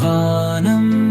வானம்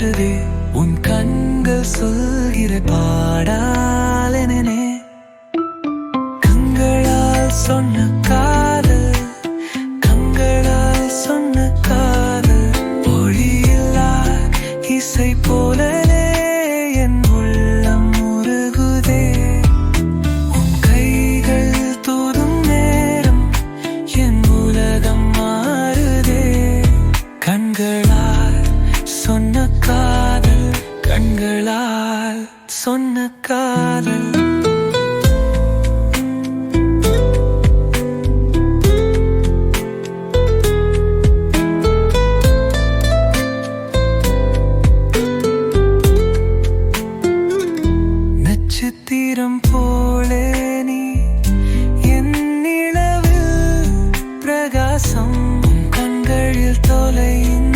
சொல்கிறதே உன் கண்கள் சொல்கிற பாடாலனே கண்களால் சொன்ன பாசம் கண்களில் தொலையும்